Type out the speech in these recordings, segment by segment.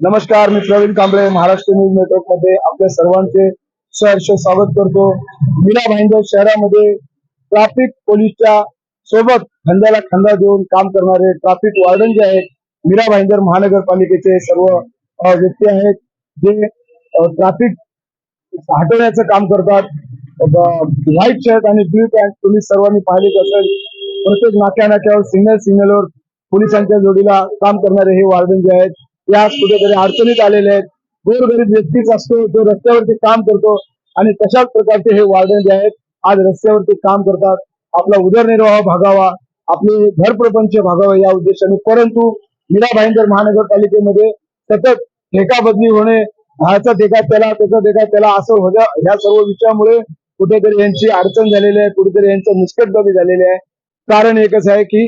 नमस्कार मी प्रवीण कांबळे महाराष्ट्र न्यूज नेटवर्कमध्ये आपल्या सर्वांचे सहर्ष स्वागत करतो. मीरा भाईंदर शहरामध्ये ट्रॅफिक पोलीसच्या सोबत खांद्याला खांदा देऊन काम करणारे ट्रॅफिक वार्डन जे आहेत मीरा भाईंदर महानगरपालिकेचे सर्व व्यक्ती आहेत जे ट्रॅफिक हटवण्याचं काम करतात. व्हाईट शर्ट आणि ब्ल्यू पॅन्ट तुम्ही सर्वांनी पाहिलेच असेल. प्रत्येक नाक्या नाक्यावर सिग्नल सिग्नलवर पोलिसांच्या जोडीला काम करणारे हे वार्डन जे आहेत या कुठेतरी अडचणीत आलेले आहेत. गोरगरीब व्यक्तीच असतो जो रस्त्यावरती काम करतो आणि तशाच प्रकारचे हे वार्डन जे आहेत आज रस्त्यावरती काम करतात. आपला उदरनिर्वाह भागावा आपले घरप्रपंच भागावा या उद्देशाने. परंतु मीरा भाईंदर महानगरपालिकेमध्ये सतत ठेका बदली होणे ह्याचा ठेका त्याला त्याचा ठेका त्याला असं होतं ह्या सर्व विषयामुळे कुठेतरी यांची अडचण झालेली आहे कुठेतरी यांचं मुस्कटबाजी झालेली आहे. कारण एकच आहे की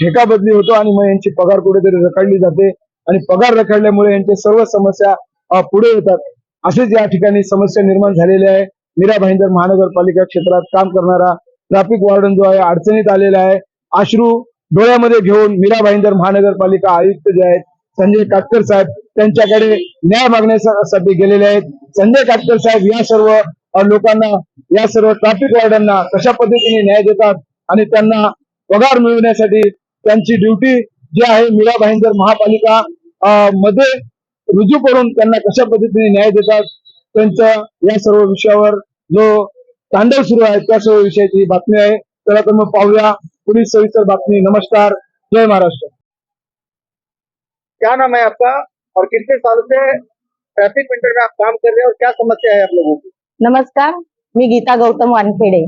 ठेका बदली होतो आणि मग यांची पगार कुठेतरी रखडली जाते. आणि पगार रखडल्यामुळे यांच्या सर्व समस्या पुढे येतात. असेच या ठिकाणी समस्या निर्माण झालेल्या आहे. मीरा भाईंदर महानगरपालिका क्षेत्रात काम करणारा ट्रॅफिक वॉर्डन जो आहे अडचणीत आलेला आहे. अश्रू डोळ्यामध्ये घेऊन मीरा भाईंदर महानगरपालिका आयुक्त जे आहेत संजय काटकर साहेब त्यांच्याकडे न्याय मागण्यासाठी गेलेले आहेत. संजय काटकर साहेब या सर्व लोकांना या सर्व ट्रॅफिक वॉर्डांना कशा पद्धतीने न्याय देतात आणि त्यांना पगार मिळवण्यासाठी त्यांची ड्युटी जी आहे मीरा भाईंदर महापालिका मध्ये रुजू करून त्यांना कशा पद्धतीने न्याय देतात त्यांच्या या सर्व विषयावर जो तांडव सुरू आहे त्या सर्व विषयाची बातमी आहे. चला तर मग पाहूया. पुढील सविस्तर बातमी. नमस्कार. जय महाराष्ट्र. क्या नाम है आपका? और कितने साल से ट्रैफिक मिनट में आप काम कर रहे हैं और क्या समस्या है आप लोगों की? नमस्कार. मी गीता गौतम वानखेडे.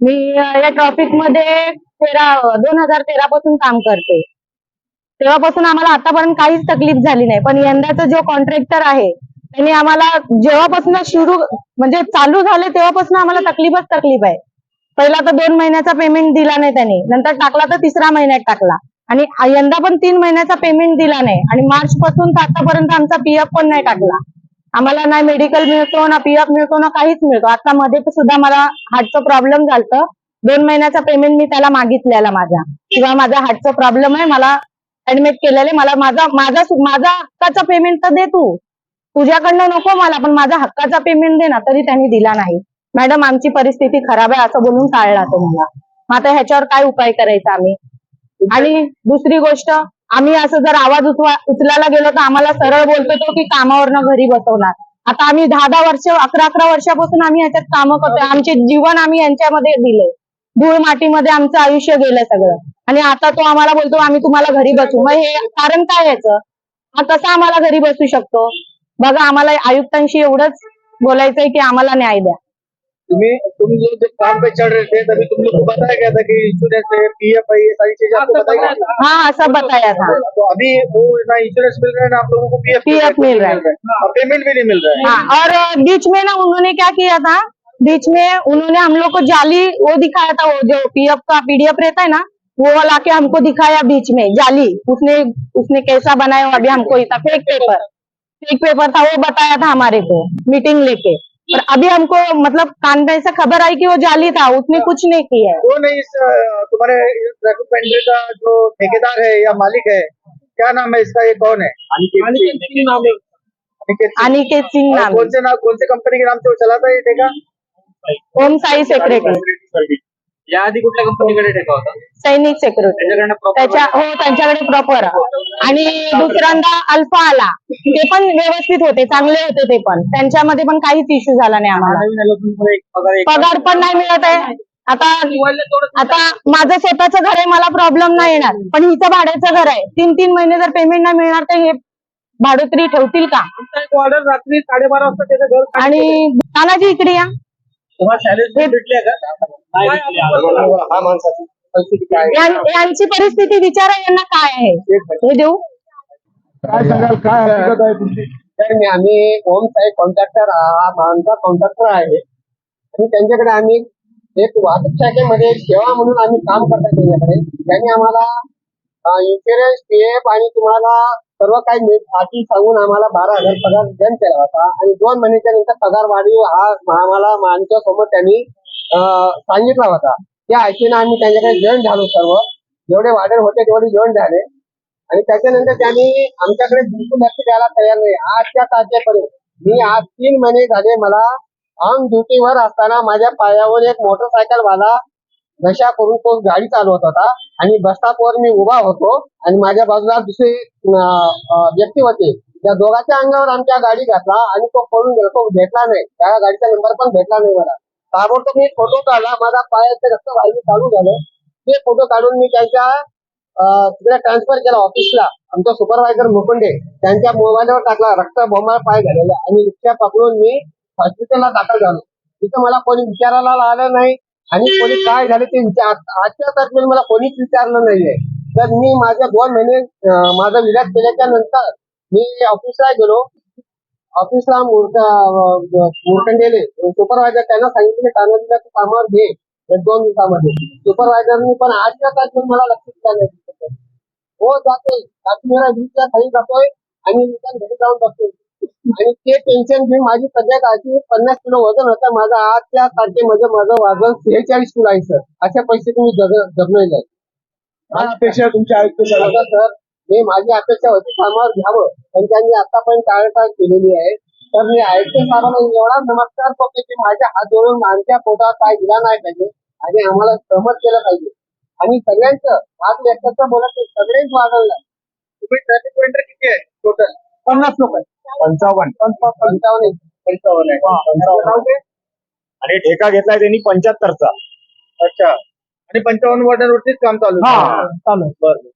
मी या ट्रॉफिकमध्ये तेरा दोन हजार तेरा पासून काम करते. तेव्हापासून आम्हाला आतापर्यंत काहीच तकलीफ झाली नाही. पण यंदाचा जो कॉन्ट्रॅक्टर आहे त्यांनी आम्हाला जेव्हापासून सुरू म्हणजे चालू झाले तेव्हापासून आम्हाला तकलीफच तकलीफ आहे. पहिला तर दोन महिन्याचा पेमेंट दिला नाही त्यांनी. नंतर टाकला तर तिसऱ्या महिन्यात टाकला. आणि यंदा पण तीन महिन्याचा पेमेंट दिला नाही. आणि मार्च पासून तर आतापर्यंत आमचा पीएफ पण नाही टाकला. आम्हाला ना मेडिकल मिळतो ना पीएफ मिळतो ना काहीच मिळतो. आता मध्ये तर सुद्धा मला हार्टचा प्रॉब्लेम झालतं. दोन महिन्याचा पेमेंट मी त्याला मागितलेला माझा किंवा माझा हार्टचा प्रॉब्लेम आहे मला ऍडमिट केलेले मला माझा माझा माझा हक्काचा पेमेंट तर दे तू. तुझ्याकडनं नको मला पण माझा हक्काचा पेमेंट दे ना तरी त्यांनी दिला नाही. मॅडम आमची परिस्थिती खराब आहे असं बोलून टाळला तो मला. मग आता ह्याच्यावर काय उपाय करायचा आम्ही? आणि दुसरी गोष्ट आम्ही असं जर आवाज उचवा उचलायला गेलो तर आम्हाला सरळ बोलतो तो की कामावरनं घरी बसवणार. आता आम्ही दहा दहा वर्ष अकरा अकरा वर्षापासून आम्ही ह्याच्यात कामं करतोय. आमचे जीवन आम्ही यांच्यामध्ये दिले धूळ मातीमध्ये आमचं आयुष्य गेलं सगळं. आणि आता तो आम्हाला बोलतो आम्ही तुम्हाला घरी बसू. मग हे कारण काय याचं? हा कसा आम्हाला घरी बसू शकतो. बघा आम्हाला आयुक्तांशी एवढंच बोलायचंय की आम्हाला न्याय द्या. तुम्हें तुम लोग जब काम पे चढ़ रहे थे तभी तुम लोग को बताया गया था कि इंश्योरेंस है पीएफ है ये सारी चीजें आपको? हाँ सब बताया था तो अभी वो ना इंश्योरेंस मिल रहा है ना आप लोगों को पीएफ PF मिल रहा है। और पेमेंट भी नहीं मिल रहा है हाँ और बीच में ना उन्होंने क्या किया था? बीच में उन्होंने हम लोग को जाली वो दिखाया था वो जो पीएफ का पीडीएफ रहता है ना वो लाके हमको दिखाया बीच में जाली। उसने उसने कैसा बनाया वो अभी हमको इतना फेक पेपर फेक पेपर था वो बताया था हमारे को मीटिंग लेके। पर अभी हमको मतलब कान में से खबर आई कि वो जाली था उसने कुछ नहीं किया है। कौन है इस तुम्हारे ट्रैफ़िक पेंडर का जो ठेकेदार है या मालिक है क्या नाम है इसका ये कौन है? अनिकेत सिंह। नाम है अनिकेत सिंह नाम कौन से नाम कौन से कंपनी के नाम से वो चलाता है ये ठेका? ओम साई सेक्रेटरी या आधी कुठल्या कंपनीकडे ठेका होता? सैनिक सेक्रेटरी त्याच्याकडनं proper त्याच्या हो त्यांच्याकडे प्रॉपर आणि दुसऱ्यांदा अल्फा आला. ते पण व्यवस्थित होते चांगले होते ते पण. त्यांच्यामध्ये पण काहीच इश्यू झाला नाही आम्हाला. नवीन आलं तुम्हाला एक पगार एक पगार पण नाही मिळत आहे. आता आता माझं स्वतःचं घर आहे मला प्रॉब्लेम नाही येणार. पण हिचं भाड्याचं घर आहे. तीन तीन महिने जर पेमेंट नाही मिळणार तर हे भाडोत्री ठेवतील का? आमचा एक ऑर्डर रात्री साडेबारा वाजता त्याचं घर खाली आणि तानाजी इकडे या. हा माणसाची परिस्थिती काय आहे? यां- यांची परिस्थिती विचारा यांना काय आहे. हे देऊ. काय सांगाल? काय हकीकत आहे तुमची? तर मी आम्ही ओम साहेब कॉन्ट्रॅक्टर हा आमचा कॉन्ट्रॅक्टर आहे. आणि त्यांच्याकडे आम्ही एक वाहतूक शाखेमध्ये सेवा म्हणून आम्ही काम करतो त्यांच्याकडे. त्यांनी आम्हाला इन्शुरन्स पीएफ आणि तुम्हाला सर्व काही मिळ- अटी सांगून आम्हाला बारा हजार पगार जन केला होता. आणि दोन महिन्याच्या नंतर पगार वाढीव हा आम्हाला आमच्यासमोर त्यांनी सांगितला होता. त्या आशेनं आम्ही त्यांच्याकडे जॉईन झालो सर्व. जेवढे वाढेल होते तेवढे जॉईन झाले. आणि त्याच्यानंतर त्यांनी आमच्याकडे बिलकुल लक्ष द्यायला तयार नाही. आजच्या तारखेपर्यंत मी आज तीन महिने झाले मला ऑन ड्युटीवर असताना माझ्या पायावर एक मोटरसायकल वाला नशा करून तो गाडी चालवत होता. आणि बस स्टॉपवर मी उभा होतो आणि माझ्या बाजूला दुसरे व्यक्ती होते. त्या दोघांच्या अंगावर आमच्या गाडी घातला आणि तो पळून गेला. तो भेटला नाही. त्या गाडीचा नंबर पण भेटला नाही मला. ताबडतोब मी फोटो काढला. माझा पायाचे रक्त वाहिनी चालू झालं. ते फोटो काढून मी त्यांच्या तिकडे ट्रान्सफर केला ऑफिसला आमचा सुपरवायझर मुकुंडे त्यांच्या मोबाईलवर टाकला. रक्त बोंबाळ पाय झालेला. आणि रिक्षा पकडून मी हॉस्पिटलला दाखल झालो. तिथं मला कोणी विचारायला आलं नाही. आणि कोणी काय झाले ते विचार आजच्या तारखेला मला कोणीच विचारलं नाहीये. तर मी माझ्या दोन महिने माझा विलास केल्याच्यानंतर मी ऑफिसला गेलो. ऑफिसला मुरकंडेले सुपरवायझर त्यांना सांगितले कानाजीला तू कामावर घे. दोन दिवसामध्ये. सुपरवायझरनी पण आजच्या तारखेला मला लक्ष दिलं नाही हो जाते काश्मीर बीचच्या खाली जातोय आणि रिटर्न घरी जाऊन बसतोय. आणि ते टेन्शन घेऊन माझी तब्येत आधी पन्नास किलो वजन होतं. माझं आजच्या तारखेमध्ये माझं वजन सेहेचाळीस किलो आहे सर. अशा परिस्थितीत मी जग काय अपेक्षा तुमच्या आयुक्त सर मी माझी अपेक्षा होती कामावर घ्यावं. पण त्यांनी आतापर्यंत टाळटाळ केलेली आहे. तर मी आयुक्त साहेबांना एवढा नमस्कार करतो की माझ्या हात जोडून आमच्या पोटात काय दिला नाही पाहिजे. आणि आम्हाला सहमत केलं पाहिजे. आणि सगळ्यांचं आज व्यक्तीचं बोलत सगळेच वागवलं. तुम्ही ट्रॅफिक किती आहे? टोटल पन्नास लोक आहेत. पंचावन्न. पंचावन्न. पंचावन्न आहे. नाव काय? आणि ठेका घेतलाय त्यांनी पंच्याहत्तरचा. अच्छा. आणि पंचावन्न वॉर्डांवरतीच काम चालू आहे. हा. चालेल बरं.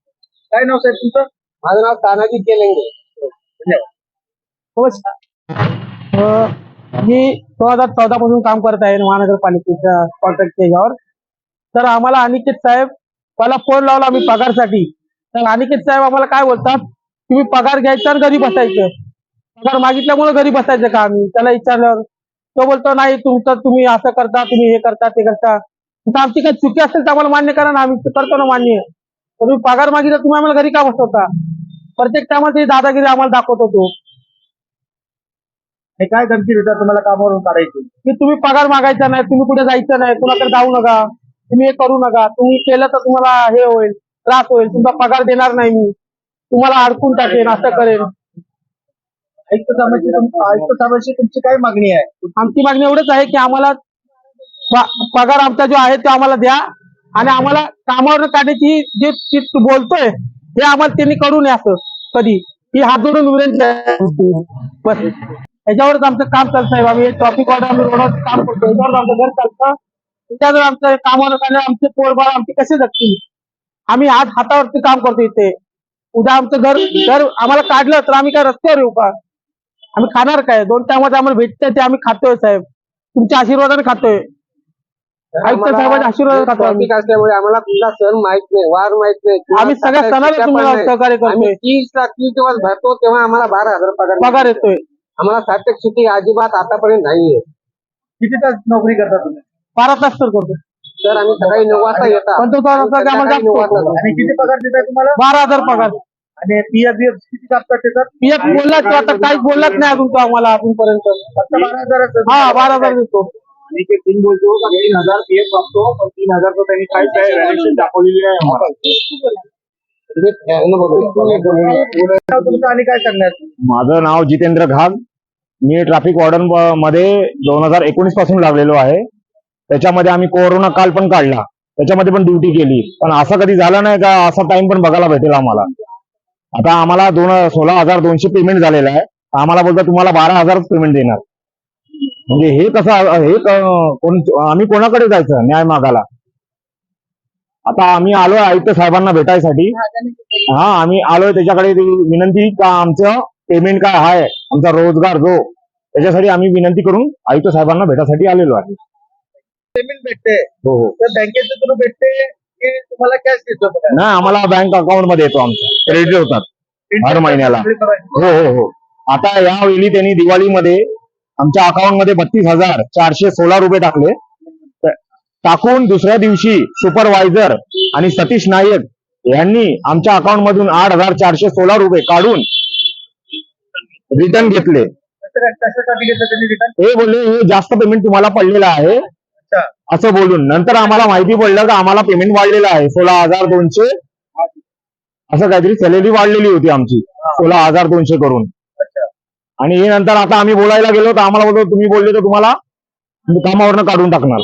काय नाव साहेब तुमचं? माझं नाव तानाजी केलेंगे. अं, मी दोन हजार चौदा पासून काम करत आहे महानगरपालिकेच्या कॉन्ट्रॅक्ट याच्यावर तर आम्हाला अनिकेत साहेब मला फोन लावला आम्ही पगारसाठी. तर अनिकेत साहेब आम्हाला काय बोलतात? तुम्ही पगार घ्यायचा घरी बसायचं. पगार मागितल्यामुळे घरी बसायचं का आम्ही? त्याला विचारल्यावर तो बोलतो नाही तुमचं तुम्ही असं करता तुम्ही हे करता ते करता. आमची काही चुकी असेल तर आम्हाला मान्य करा ना आम्ही करतो ना मान्य. तुम्ही पगार मागितला तुम्ही आम्हाला घरी का बसवता? प्रत्येक टायमाला ती दादागिरी आम्हाला दाखवतो तो हे काय धमकी देतात? तुम्हाला कामावरून काढायची. की तुम्ही पगार मागायचा नाही तुम्ही कुठे जायचं नाही कुणाकडे जाऊ नका तुम्ही हे करू नका. तुम्ही केलं तर तुम्हाला हे होईल त्रास होईल तुमचा पगार देणार नाही मी. तुम्हाला अडकून टाकेन असं करेन. आयुक्त साहेबांची तुम- आयुक्त साहेबांची तुमची काय मागणी आहे? आमची मागणी एवढंच आहे की आम्हाला प- पगार आमचा जो आहे तो आम्हाला द्या आणि आम्हाला कामावर काढण्याची जे जे तू बोलतोय हे आम्हाला त्यांनी करू नये असं कधी. ही हात जोडून विनंती आहे. बस. याच्यावरच आमचं काम चालतं साहेब आम्ही ट्रॉफिक ऑर्डर आम्ही रोडवर काम करतो. याच्यावर आमचं घर चालतं. त्याच्यावर आमचं कामावर काढलं आमचे पोरबाळ आमचे कसे जगतील? आम्ही आज हातावरती काम करतो इथे. उद्या आमचं घर घर आम्हाला काढलं तर आम्ही काय रस्त्यावर येऊ का? आम्ही खाणार काय? दोन टायमात आम्हाला भेटतंय ते आम्ही खातोय साहेब. तुमच्या आशीर्वादाने खातोय. आयुक्त साहेबांच्या आशीर्वादाने खातो आम्ही. असल्यामुळे आम्हाला कुठला सण माहीत नाही वार माहीत नाही आम्ही सगळ्या सुट्ट्या सणाला पण तुम्हाला नाही. सहकार्य आम्ही करतोय तीस तीस दिवस भरतो तेव्हा आम्हाला बारा हजार पगार पगार येतोय. आम्हाला सार्थक अजिबात आतापर्यंत नाहीये. किती तास नोकरी करता तुम्ही? बारा तास तर करतो तर आम्ही सकाळी नऊ वाजता येतात. नऊ वाजता किती पगार देताय तुम्हाला? बारा हजार पगार. आणि पीएफ किती कापतात त्याच्यात. पीएफ बोललाच तो आता काहीच बोललाच नाही अजून तो आम्हाला अजूनपर्यंत. फक्त बारा हजार हा बारा हजार देतो. आणि ते तीन बोलतो का तीन हजार पीएफ बघतो पण तीन हजार तो त्यांनी काहीच व्हॅल्युएशन दाखवलेली आहे आम्हाला. तुम्ही यानं बघू. तुमचं आणि काय सांगणार? माझं नाव जितेंद्र घाग. मी ट्रॅफिक वॉर्डनमध्ये दोन हजार एकोणीसपासून लागलेलो आहे. त्याच्यामध्ये आम्ही कोरोना काल पण काढला. त्याच्यामध्ये पण ड्युटी केली. पण असं कधी झालं नाही का? असा टाइम पण बघायला भेटेल आम्हाला. आता आम्हाला दोन सोळा हजार दोनशे पेमेंट झालेलं आहे. आम्हाला बोलतात तुम्हाला बारा हजार पेमेंट देणार. म्हणजे हे कसं हे कोण आम्ही कोणाकडे जायचं न्याय मागायला? आता आम्ही आलोय आयुक्त साहेबांना भेटायसाठी. हा आम्ही आलोय त्याच्याकडे विनंती का आमचं पेमेंट काय आहे? आमचा रोजगार जो त्याच्यासाठी आम्ही विनंती करून आयुक्त साहेबांना भेटासाठी आलेलो आहे. पेमेंट भेटते. हो हो. तर बँकेचं थ्रू भेटते. तुम्हाला कॅश देतो पगार? नाही आम्हाला बँक अकाउंटमध्ये येतो आमचं. क्रेडिट होतात हर महिन्याला. हो हो हो. आता यावेळी त्यांनी दिवाळीमध्ये आमच्या अकाउंटमध्ये बत्तीस हजार चारशे सोळा रुपये टाकले. टाकून दुसऱ्या दिवशी सुपरवायझर आणि सतीश नायक यांनी आमच्या अकाउंट मधून आठ हजार चारशे सोळा रुपये काढून रिटर्न घेतले. हे बोलले हे जास्त पेमेंट तुम्हाला पडलेलं आहे. असं बोलून. नंतर आम्हाला माहिती पडलं की आम्हाला पेमेंट वाढलेलं आहे. सोळा हजार दोनशे. असं काहीतरी सॅलरी वाढलेली होती आमची. सोळा हजार दोनशे करून. आणि हे नंतर आता आम्ही बोलायला गेलो तर आम्हाला बोलतो तुम्ही बोलले तर तुम्हाला कामावरनं काढून टाकणार.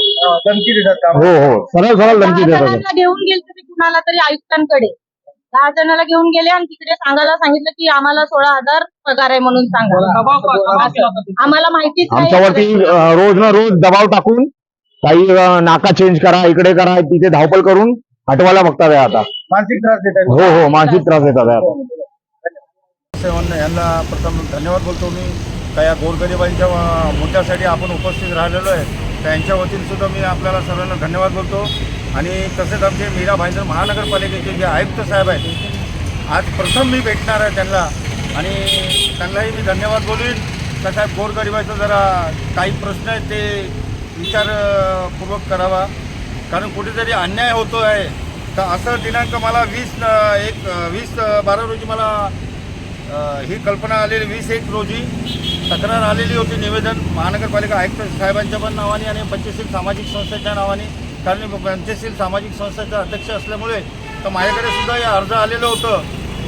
धमकी देतात हो हो. सरळ सरळ धमकी देतात. घेऊन गेले तरी कुणाला तरी आयुक्तांकडे. दहा जणांना घेऊन गेले आणि तिकडे सांगायला सांगितलं की आम्हाला सोळा हजार पगार आहे म्हणून सांगा. आम्हाला माहितीच नाही. आमच्यावरती रोज ना रोज दबाव टाकून काही नाका चेंज करा इकडे करा तिथे धावपळ करून हटवायला बघतात आहे आता. मानसिक त्रास देतात हो हो मानसिक त्रास देतात यांना प्रथम धन्यवाद बोलतो मी. का या गोरगरिबांच्या अं, मुद्द्यासाठी आपण उपस्थित राहिलेलो आहे. त्यांच्या वतीने सुद्धा मी आपल्याला सर्वांना धन्यवाद बोलतो. आणि तसेच आमचे मीरा भाईंदर महानगरपालिकेचे जे आयुक्त साहेब आहेत आज प्रथम मी भेटणार आहे त्यांना. आणि त्यांनाही मी धन्यवाद बोलीन का साहेब गोरगरिबाचा जरा काही प्रश्न आहेत ते विचारपूर्वक करावा. कारण कुठेतरी अन्याय होतो आहे तर असं दिनांक मला वीस एक वीस बारा रोजी मला ही कल्पना आलेली. वीस एक रोजी तक्रार आलेली होती निवेदन. महानगरपालिका आयुक्त साहेबांच्या पण नावाने आणि पंचशील सामाजिक संस्थेच्या नावाने. कारण मी पंचशील सामाजिक संस्थेचा अध्यक्ष असल्यामुळे तर माझ्याकडे सुद्धा हे अर्ज आलेलं होतं.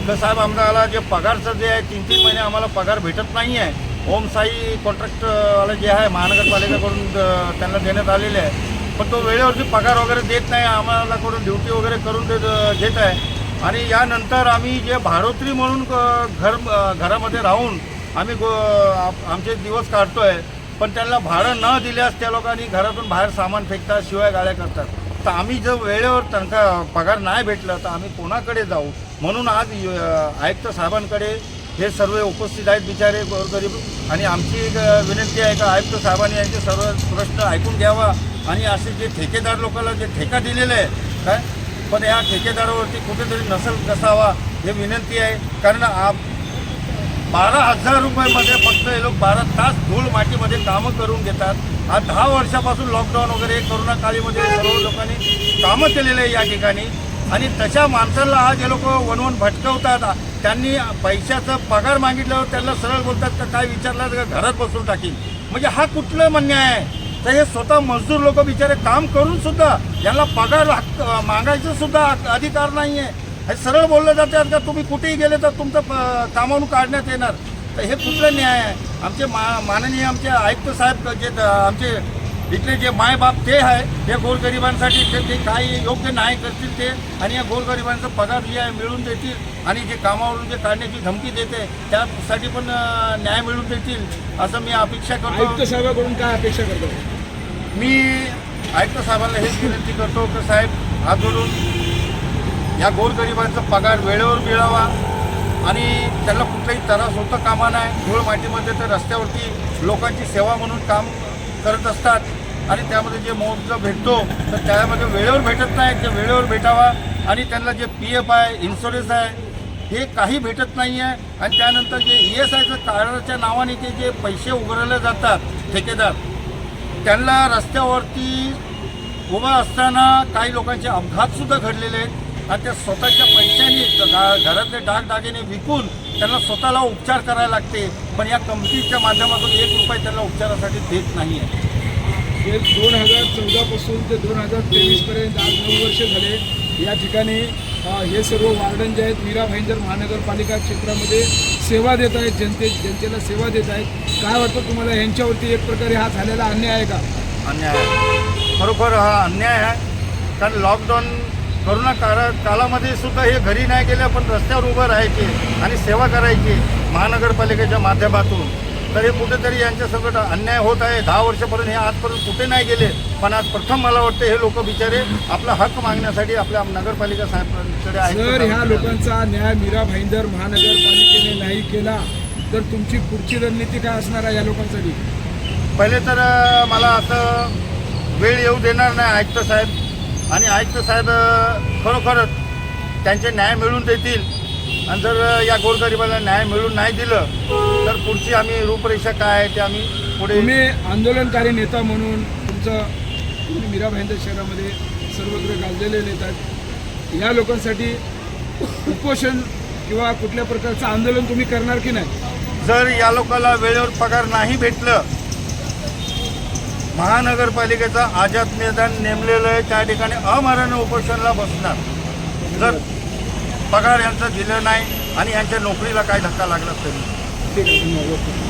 तर साहेब आम्हाला जे पगारचं जे आहे तीन तीन महिने आम्हाला पगार भेटत नाही आहे ओम साई कॉन्ट्रॅक्टवाला जे आहे महानगरपालिकेकडून त्यांना देण्यात आलेले आहे. पण तो वेळेवरती पगार वगैरे देत नाही आम्हाला कडून ड्युटी वगैरे करून देत देत आहे. आणि यानंतर आम्ही जे भाडोत्री म्हणून घर घरामध्ये राहून आम्ही गो आप- आमचे दिवस काढतो आहे पण त्यांना भाडं न दिल्यास त्या लोकांनी घरातून बाहेर सामान फेकतात शिवाय गाड्या करतात. तर आम्ही जर वेळेवर त्यांचा पगार नाही भेटला तर आम्ही कोणाकडे जाऊ? म्हणून आज आयुक्त साहेबांकडे हे सर्व उपस्थित आहेत बिचारे गोरगरीब आणि आमची एक विनंती आहे का आयुक्त साहेबांनी यांचे सर्व प्रश्न ऐकून घ्यावा आणि असे जे ठेकेदार लोकांना जे ठेका दिलेले आहे काय? पण या ठेकेदारावरती कुठेतरी नसल कसावा हे विनंती आहे. कारण आप बारा हजार रुपयामध्ये फक्त हे लोक बारा तास धूळ मातीमध्ये कामं करून घेतात. आज दहा वर्षापासून लॉकडाऊन वगैरे कोरोना काळीमध्ये सर्व लोकांनी कामं केलेले आहे या ठिकाणी. आणि तशा माणसाला आज हे लोक वनवन भटकवतात. त्यांनी पैशाचा पगार मागितल्यावर त्यांना सरळ बोलतात का काय विचारलं तर घरात बसून टाकील म्हणजे हा कुठलं म्हणणं आहे? तर हे स्वतः मजदूर लोक बिचारे काम करून सुद्धा यांना पगार हक्क मागायचं सुद्धा अधिकार नाही आहे हे सरळ बोललं जाते का तुम्ही कुठेही गेले तर तुमचं प- कामावरून काढण्यात येणार. तर हे कुठलं न्याय आहे? आमचे मा माननीय आमचे आयुक्त साहेब जे द- आमचे इथले जे मायबाप ते आहे हे गोरगरिबांसाठी ते ते काही योग्य नाही करतील ते आणि या गोरगरिबांचा पगार जे आहे मिळून देतील आणि जे कामावरून जे काढण्याची धमकी देते त्यासाठी पण न्याय मिळवून देतील असं मी अपेक्षा करतो. साहेबाकडून काय अपेक्षा करतो? मी आयुक्त साहेबांना हेच विनंती करतो की साहेब हात जोडून या गोरगरिबांचा पगार वेळेवर मिळावा आणि त्यांना कुठलाही त्रास होता कामा नाही धूळ मातीमध्ये तर रस्त्यावरती लोकांची सेवा म्हणून काम करत असतात. आणि त्यामध्ये जे मोबदला भेटतो तर त्यामध्ये वेळेवर भेटत नाही. ते वेळेवर भेटावा. आणि त्यांना जे पी एफ आहे इन्शुरन्स आहे हे काही भेटत नाही आहे आणि त्यानंतर जे ई एस आयचं कार्डाच्या नावाने ते जे पैसे उघडले जातात ठेकेदार त्यांना रस्त्यावरती उभा असताना काही लोकांचे अपघातसुद्धा घडलेले आहेत. आणि त्या स्वतःच्या पैशाने घरातले दागदागिने विकून त्यांना स्वतःला उपचार करायला लागते. पण या कंपनीच्या माध्यमातून एक रुपये त्यांना उपचारासाठी देत नाही आहे हे दोन हजार चौदापासून ते दोन हजार तेवीसपर्यंत आज नऊ वर्ष झाले. या ठिकाणी हे सर्व वार्डन जे आहेत मीरा भाईंदर महानगरपालिका क्षेत्रामध्ये सेवा देत आहेत जनते जनतेला सेवा देत आहेत काय वाटतं तुम्हाला? यांच्यावरती एक प्रकारे हा झालेला अन्याय आहे का? अन्याय आहे. खरोखर हा अन्याय आहे. कारण लॉकडाऊन करोना काळा काळामध्ये सुद्धा हे घरी नाही गेले पण रस्त्यावर उभं राहायचे आणि सेवा करायची महानगरपालिकेच्या माध्यमातून. तर हे कुठेतरी यांच्यासकट अन्याय होत आहे. दहा वर्षापर्यंत हे आजपर्यंत कुठे नाही गेले. पण आज प्रथम मला वाटतं हे लोक बिचारे आपला हक्क मागण्यासाठी आपल्या नगरपालिका साहेबांकडे. जर ह्या लोकांचा न्याय मीरा भाईंदर महानगरपालिकेने नाही केला तर तुमची पुढची रणनीती काय असणार आहे या लोकांसाठी? पहिले तर मला असं वेळ येऊ देणार नाही आयुक्त साहेब. आणि आयुक्त साहेब खरोखरच त्यांचे न्याय मिळवून देतील. आणि जर या गोरगरिबाला न्याय मिळून नाही दिलं तर पुढची आम्ही रूपरेषा काय आहे ते आम्ही पुढे तुम्ही आंदोलनकारी नेता म्हणून तुमचं तुम्ही मीरा भाईंदर शहरामध्ये सर्वत्र गाजलेले नेता या लोकांसाठी उपोषण किंवा कुठल्या प्रकारचं आंदोलन तुम्ही करणार की नाही? जर या लोकांना वेळेवर पगार नाही भेटलं महानगरपालिकेचं आझाद मैदान नेमलेलं आहे त्या ठिकाणी अमरण उपोषणाला बसणार. जर पगार यांचं दिलं नाही आणि यांच्या नोकरीला काय धक्का लागला तरी.